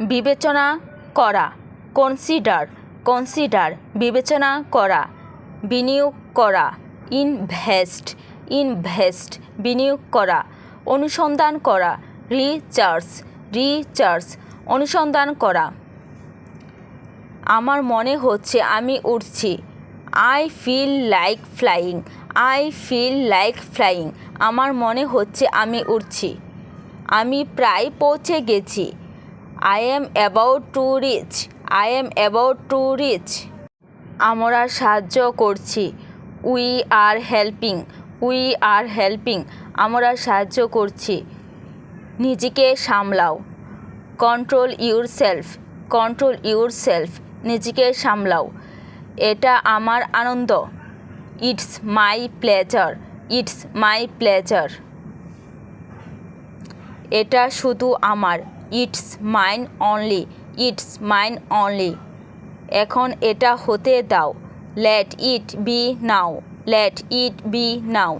বিবেচনা করা consider consider বিবেচনা করা, বিনিয়োগ করা ইনভেস্ট ইনভেস্ট বিনিয়োগ করা, অনুসন্ধান করা রিচার্জ রিচার্জ অনুসন্ধান করা। আমার মনে হচ্ছে আমি উঠছি I feel like flying I feel like flying আমার মনে হচ্ছে আমি উঠছি আমি প্রায় পৌঁছে গেছি। I am about to reach I am about to reach আমরা সাহায্য করছি। We are helping we are helping আমরা সাহায্য করছি। নিজেকে সামলাও। Control yourself control yourself নিজেকে সামলাও। এটা আমার আনন্দ। It's my pleasure it's my pleasure এটা শুধু আমার। It's mine only, it's mine only. এখন এটা হতে দাও। Let it be now, let it be now.